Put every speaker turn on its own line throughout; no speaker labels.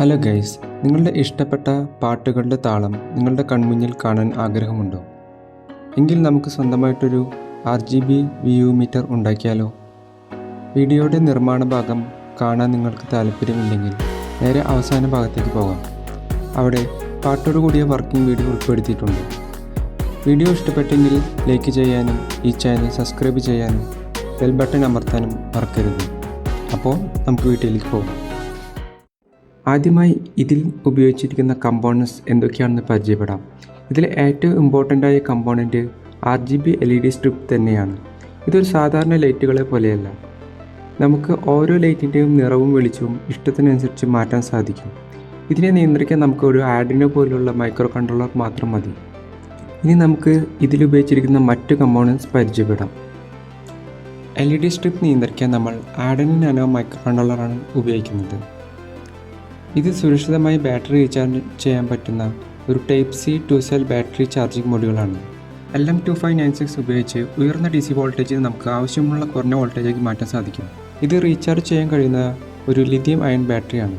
Hello guys നിങ്ങളുടെ ഇഷ്ടപ്പെട്ട പാട്ടുകളുടെ താളം നിങ്ങളുടെ കൺമുന്നിൽ കാണാൻ ആഗ്രഹമുണ്ടോ? എങ്കിൽ നമുക്ക് സ്വന്തമായിട്ടൊരു R G B V U meter ഉണ്ടാക്കിയാലോ? വീഡിയോയുടെ നിർമ്മാണ ഭാഗം കാണാൻ നിങ്ങൾക്ക് താല്പര്യമില്ലെങ്കിൽ നേരെ അവസാന ഭാഗത്തേക്ക് പോകാം. അവിടെ പാട്ടോട് കൂടിയ വർക്കിംഗ് വീഡിയോ ഉൾപ്പെടുത്തിയിട്ടുണ്ട്. വീഡിയോ ഇഷ്ടപ്പെട്ടെങ്കിൽ ലൈക്ക് ചെയ്യാനും ഈ ചാനൽ സബ്സ്ക്രൈബ് ചെയ്യാനും ബെൽ ബട്ടൺ അമർത്താനും മറക്കരുത്. അപ്പോൾ നമുക്ക് വീട്ടിലേക്ക് പോകാം. ആദ്യമായി ഇതിൽ ഉപയോഗിച്ചിരിക്കുന്ന കമ്പോണൻസ് എന്തൊക്കെയാണെന്ന് പരിചയപ്പെടാം. ഇതിൽ ഏറ്റവും ഇമ്പോർട്ടന്റ് ആയ component R G B L E D strip തന്നെയാണ്. ഇതൊരു സാധാരണ ലൈറ്റുകളെ പോലെയല്ല. നമുക്ക് ഓരോ ലൈറ്റിന്റെയും നിറവും വെളിച്ചവും ഇഷ്ടത്തിനനുസരിച്ച് മാറ്റാൻ സാധിക്കും. ഇതിനെ നിയന്ത്രിക്കാൻ നമുക്ക് ഒരു ആഡിനോ പോലുള്ള മൈക്രോ കൺട്രോളർ മാത്രം മതി. ഇനി നമുക്ക് ഇതിലുപയോഗിച്ചിരിക്കുന്ന മറ്റു കമ്പോണൻസ് പരിചയപ്പെടാം. എൽ ഇ ഡി സ്ട്രിപ്പ് നിയന്ത്രിക്കാൻ നമ്മൾ ആഡിനോ നാനോ മൈക്രോ കൺട്രോളറാണ് ഉപയോഗിക്കുന്നത്. ഇത് സുരക്ഷിതമായി ബാറ്ററി റീചാർജ് ചെയ്യാൻ പറ്റുന്ന ഒരു type C two cell battery charging മൊഡ്യൂളാണ് L M two five nine six ഉപയോഗിച്ച് ഉയർന്ന ഡി സി വോൾട്ടേജിൽ നമുക്ക് ആവശ്യമുള്ള കുറഞ്ഞ വോൾട്ടേജാക്കി മാറ്റാൻ സാധിക്കും. ഇത് റീചാർജ് ചെയ്യാൻ കഴിയുന്ന ഒരു ലിഥിയം അയൺ ബാറ്ററിയാണ്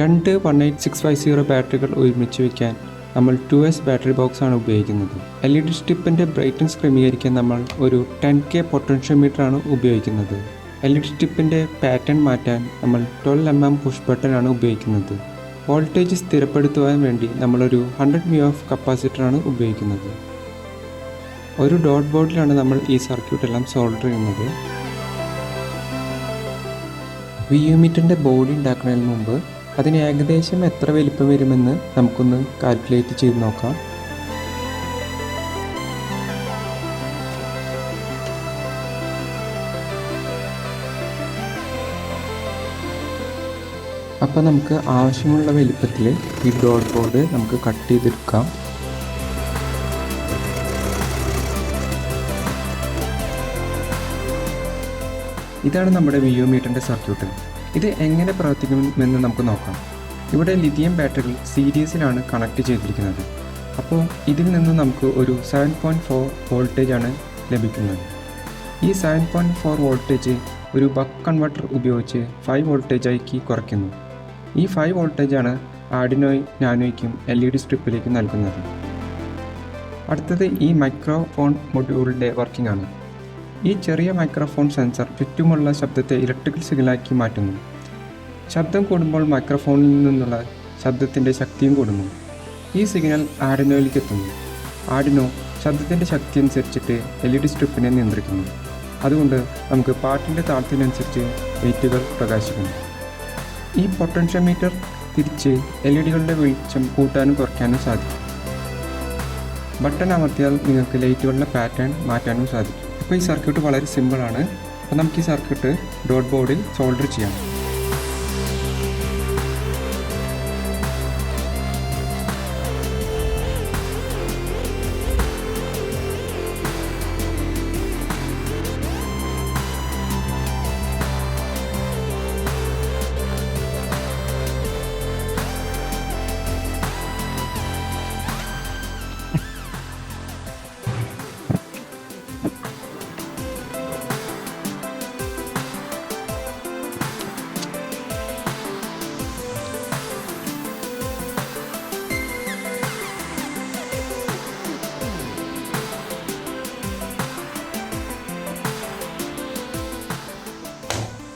രണ്ട് one eight six five zero ബാറ്ററികൾ ഒരുമിച്ച് വയ്ക്കാൻ നമ്മൾ ടു എസ് ബാറ്ററി ബോക്സ് ആണ് ഉപയോഗിക്കുന്നത്. എൽ ഇ ഡി സ്ട്രിപ്പിന്റെ ബ്രൈറ്റ്നസ് ക്രമീകരിക്കാൻ നമ്മൾ ഒരു ടെൻ കെ പൊട്ടൻഷ്യോമീറ്റർ ആണ് ഉപയോഗിക്കുന്നത്. എൽ ഇ പാറ്റേൺ മാറ്റാൻ നമ്മൾ ട്വൽവ് എം എം പുഷ് ബട്ടനാണ് ഉപയോഗിക്കുന്നത്. വോൾട്ടേജ് സ്ഥിരപ്പെടുത്തുവാൻ വേണ്ടി നമ്മളൊരു ഹൺഡ്രഡ് മി ഓഫ് കപ്പാസിറ്ററാണ് ഉപയോഗിക്കുന്നത്. ഒരു ഡോട്ട് ബോർഡിലാണ് നമ്മൾ ഈ സർക്യൂട്ട് എല്ലാം സോൾഡർ ചെയ്യുന്നത്. വി യു മീറ്ററിന്റെ ബോഡി ഉണ്ടാക്കുന്നതിന് മുമ്പ് അതിന് ഏകദേശം എത്ര വലിപ്പം വരുമെന്ന് നമുക്കൊന്ന് കാൽക്കുലേറ്റ് ചെയ്ത് നോക്കാം. അപ്പോൾ നമുക്ക് ആവശ്യമുള്ള വലിപ്പത്തിൽ ഈ ഡോട്ട് ബോർഡ് നമുക്ക് കട്ട് ചെയ്തെടുക്കാം. ഇതാണ് നമ്മുടെ വിയോ മീറ്ററിന്റെ സർക്യൂട്ട്. ഇത് എങ്ങനെ പ്രവർത്തിക്കുമെന്ന് നമുക്ക് നോക്കാം. ഇവിടെ ലിഥിയം ബാറ്ററികൾ സീരീസിലാണ് കണക്ട് ചെയ്തിരിക്കുന്നത്. അപ്പോൾ ഇതിൽ നിന്ന് നമുക്ക് ഒരു സെവൻ പോയിന്റ് ഫോർ വോൾട്ടേജാണ് ലഭിക്കുന്നത്. ഈ സെവൻ പോയിന്റ് ഫോർ വോൾട്ടേജ് ഒരു ബക്ക് കൺവെർട്ടർ ഉപയോഗിച്ച് ഫൈവ് വോൾട്ടേജാക്കി കുറയ്ക്കുന്നു. ഈ ഫൈവ് വോൾട്ടേജാണ് ആഡിനോയ് നാനോയ്ക്കും എൽ ഇ ഡി സ്ട്രിപ്പിലേക്കും നൽകുന്നത്. അടുത്തത് ഈ മൈക്രോഫോൺ മൊഡ്യൂളിന്റെ വർക്കിംഗ് ആണ്. ഈ ചെറിയ മൈക്രോഫോൺ സെൻസർ ചുറ്റുമുള്ള ശബ്ദത്തെ ഇലക്ട്രിക്കൽ സിഗ്നലാക്കി മാറ്റുന്നു. ശബ്ദം കൂടുമ്പോൾ മൈക്രോഫോണിൽ നിന്നുള്ള ശബ്ദത്തിന്റെ ശക്തിയും കൂടുന്നു. ഈ സിഗ്നൽ ആഡിനോയിലേക്ക് എത്തുന്നു. ആഡിനോ ശബ്ദത്തിന്റെ ശക്തി അനുസരിച്ചിട്ട് എൽ ഇ ഡി സ്ട്രിപ്പിനെ നിയന്ത്രിക്കുന്നു. അതുകൊണ്ട് നമുക്ക് പാട്ടിന്റെ താളത്തിനനുസരിച്ച് ലൈറ്റുകൾ പ്രകാശിക്കുന്നു. ഈ പൊട്ടൻഷ്യോമീറ്റർ തിരിച്ച് എൽ ഇ ഡികളുടെ വെളിച്ചം കൂട്ടാനും കുറയ്ക്കാനും സാധിക്കും. ബട്ടൺ അമർത്തിയാൽ നിങ്ങൾക്ക് ലൈറ്റുകളുടെ പാറ്റേൺ മാറ്റാനും സാധിക്കും. അപ്പോൾ ഈ സർക്യൂട്ട് വളരെ സിമ്പിളാണ്. അപ്പോൾ നമുക്ക് ഈ സർക്യൂട്ട് ഡോട്ട് ബോർഡിൽ സോൾഡർ ചെയ്യാം.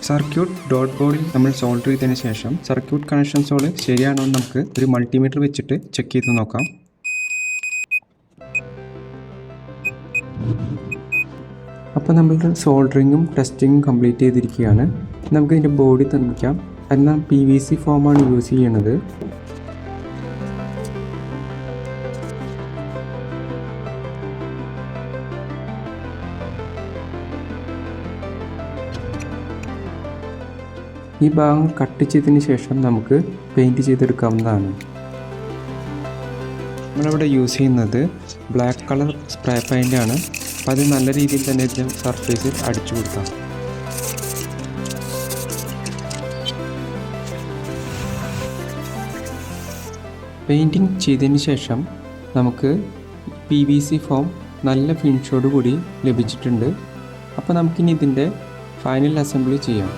സർക്യൂട്ട് ഡോട്ട് ബോർഡിൽ നമ്മൾ സോൾഡർ ചെയ്തതിന് ശേഷം സർക്യൂട്ട് കണക്ഷൻസോൾ ശരിയാണോ എന്ന് നമുക്ക് ഒരു മൾട്ടിമീറ്റർ വെച്ചിട്ട് ചെക്ക് ചെയ്ത് നോക്കാം. അപ്പോൾ നമ്മൾ സോൾഡറിങ്ങും ടെസ്റ്റിങ്ങും കംപ്ലീറ്റ് ചെയ്തിരിക്കുകയാണ്. നമുക്ക് ഇതിന്റെ ബോഡി നിർമ്മിക്കാം. എന്നാൽ പി വി സി ഫോമാണ് യൂസ് ചെയ്യണത്. ഈ ഭാഗം കട്ട് ചെയ്തതിന് ശേഷം നമുക്ക് പെയിന്റ് ചെയ്തെടുക്കാവുന്നതാണ്. നമ്മളിവിടെ യൂസ് ചെയ്യുന്നത് ബ്ലാക്ക് കളർ സ്പ്രേ പെയിന്റ് ആണ്. അപ്പോൾ അത് നല്ല രീതിയിൽ തന്നെ ഇതിന് സർഫേസിൽ അടിച്ചു കൊടുക്കാം. പെയിന്റിങ് ചെയ്തതിന് ശേഷം നമുക്ക് പി വി സി ഫോം നല്ല ഫിനിഷോട് കൂടി ലഭിച്ചിട്ടുണ്ട്. അപ്പോൾ നമുക്കിനി ഇതിന്റെ ഫൈനൽ അസംബ്ലി ചെയ്യാം.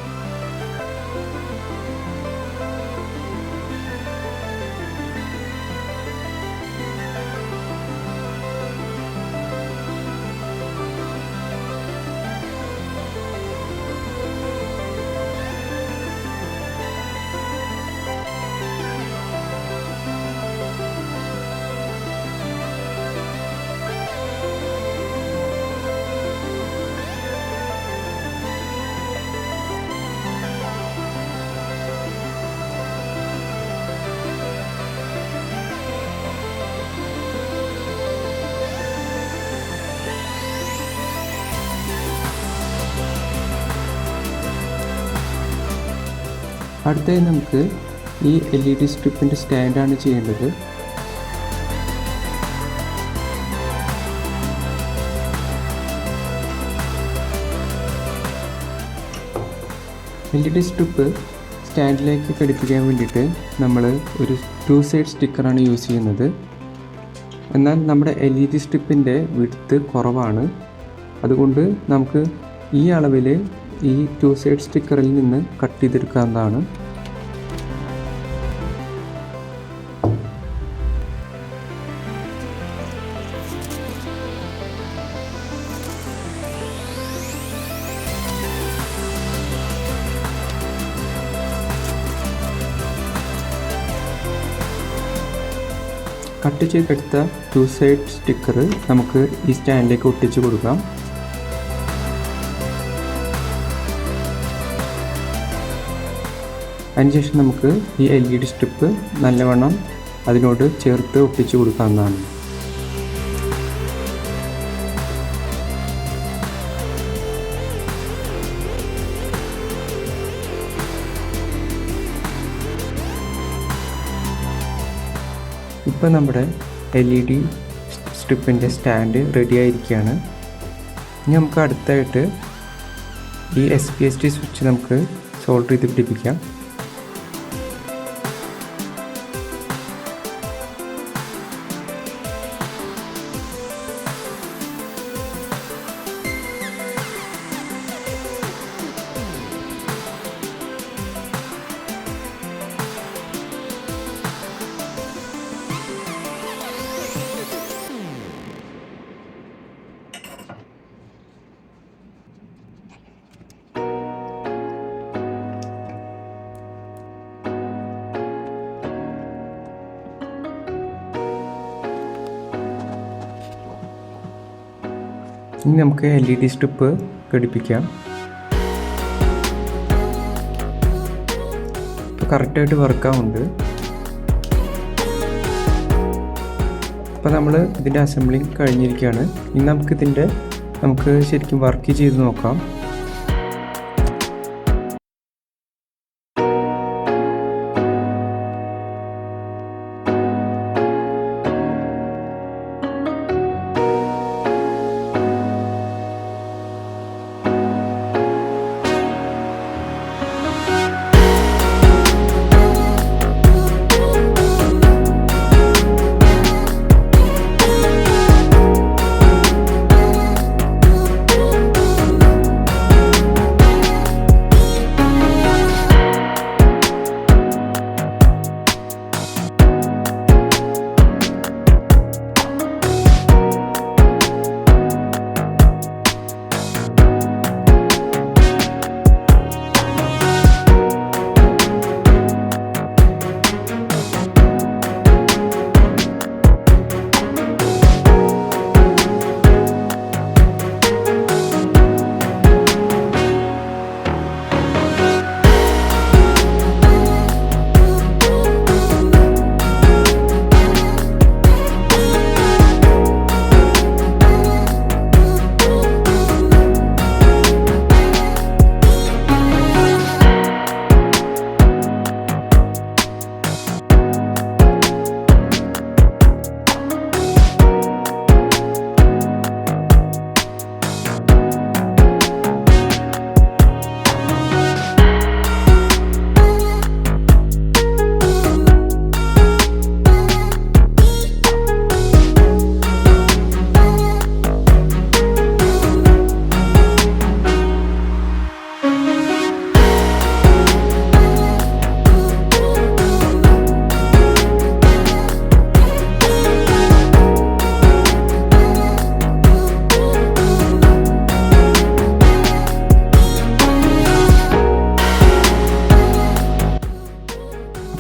അടുത്തായി നമുക്ക് ഈ എൽ ഇ ഡി സ്ട്രിപ്പിന്റെ സ്റ്റാൻഡാണ് ചെയ്യേണ്ടത്. എൽ ഇ ഡി സ്ട്രിപ്പ് സ്റ്റാൻഡിലേക്ക് ഘടിപ്പിക്കാൻ വേണ്ടിയിട്ട് നമ്മൾ ഒരു ടു സൈഡ് സ്റ്റിക്കറാണ് യൂസ് ചെയ്യുന്നത്. എന്നാൽ നമ്മുടെ എൽ ഇ ഡി സ്ട്രിപ്പിന്റെ വിടുത്ത് കുറവാണ്. അതുകൊണ്ട് നമുക്ക് ഈ അളവിൽ ഈ ടു സൈഡ് സ്റ്റിക്കറിൽ നിന്ന് കട്ട് ചെയ്തെടുക്കാവുന്നതാണ്. കട്ട് ചെയ്തെടുത്ത ടു സൈഡ് സ്റ്റിക്കർ നമുക്ക് ഈ സ്റ്റാൻഡിലേക്ക് ഒട്ടിച്ചു കൊടുക്കാം. അതിനുശേഷം നമുക്ക് ഈ എൽ ഇ ഡി സ്ട്രിപ്പ് നല്ലവണ്ണം അതിനോട് ചേർത്ത് ഒട്ടിച്ചു കൊടുക്കാവുന്നതാണ്. ഇപ്പോൾ നമ്മുടെ എൽ ഇ ഡി സ്ട്രിപ്പിന്റെ സ്റ്റാൻഡ് റെഡി ആയിരിക്കുകയാണ്. ഇനി നമുക്ക് അടുത്തായിട്ട് ഈ S P S T switch നമുക്ക് സോൾഡർ ചെയ്ത് പിടിപ്പിക്കാം. ഇനി നമുക്ക് എൽ ഇ ഡി സ്ട്രിപ്പ് ഘടിപ്പിക്കാം. ഇപ്പോൾ കറക്റ്റായിട്ട് വർക്കാവുന്നുണ്ട് അപ്പോൾ നമ്മൾ ഇതിന്റെ അസംബ്ലിങ് കഴിഞ്ഞിരിക്കുകയാണ്. ഇനി നമുക്കിതിന്റെ നമുക്ക് ശരിക്കും വർക്ക് ചെയ്ത് നോക്കാം.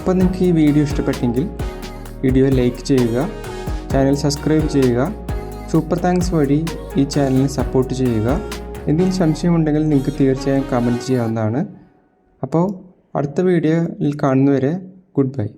അപ്പോൾ നിങ്ങൾക്ക് ഈ വീഡിയോ ഇഷ്ടപ്പെട്ടെങ്കിൽ വീഡിയോ ലൈക്ക് ചെയ്യുക ചാനൽ സബ്സ്ക്രൈബ് ചെയ്യുക സൂപ്പർ താങ്ക്സ് വഴി ഈ ചാനലിനെ സപ്പോർട്ട് ചെയ്യുക. എന്തെങ്കിലും സംശയമുണ്ടെങ്കിൽ നിങ്ങൾക്ക് തീർച്ചയായും കമന്റ് ചെയ്യാവുന്നതാണ്. അപ്പോൾ അടുത്ത വീഡിയോയിൽ കാണുന്നവരെ ഗുഡ് ബൈ